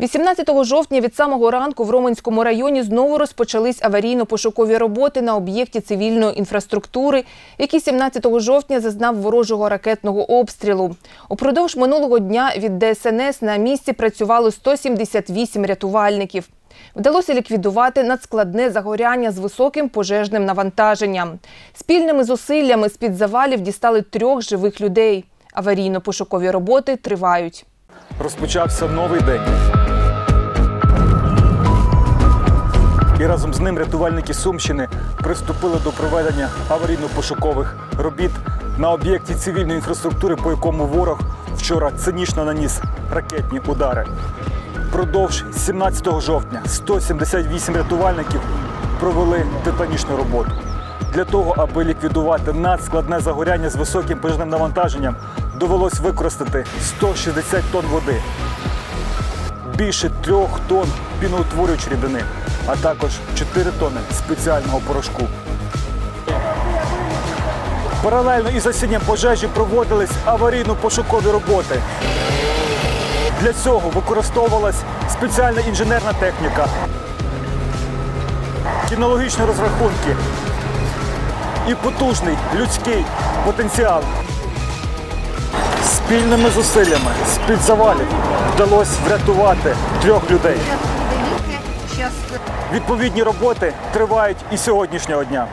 18 жовтня від самого ранку в Роменському районі знову розпочались аварійно-пошукові роботи на об'єкті цивільної інфраструктури, який 17 жовтня зазнав ворожого ракетного обстрілу. Упродовж минулого дня від ДСНС на місці працювало 178 рятувальників. Вдалося ліквідувати надскладне загоряння з високим пожежним навантаженням. Спільними зусиллями з-під завалів дістали трьох живих людей. Аварійно-пошукові роботи тривають. розпочався новий день. Разом з ним рятувальники Сумщини приступили до проведення аварійно-пошукових робіт на об'єкті цивільної інфраструктури, по якому ворог вчора цинічно наніс ракетні удари. Продовж 17 жовтня 178 рятувальників провели титанічну роботу. Для того, аби ліквідувати надскладне загоряння з високим пожежним навантаженням, довелось використати 160 тонн води, більше трьох тонн піноутворюючої рідини, а також 4 тонни спеціального порошку. Паралельно із засінням пожежі проводились аварійно-пошукові роботи. Для цього використовувалась спеціальна інженерна техніка, кінологічні розрахунки і потужний людський потенціал. Спільними зусиллями з-під завалів вдалося врятувати трьох людей. Відповідні роботи тривають і сьогоднішнього дня.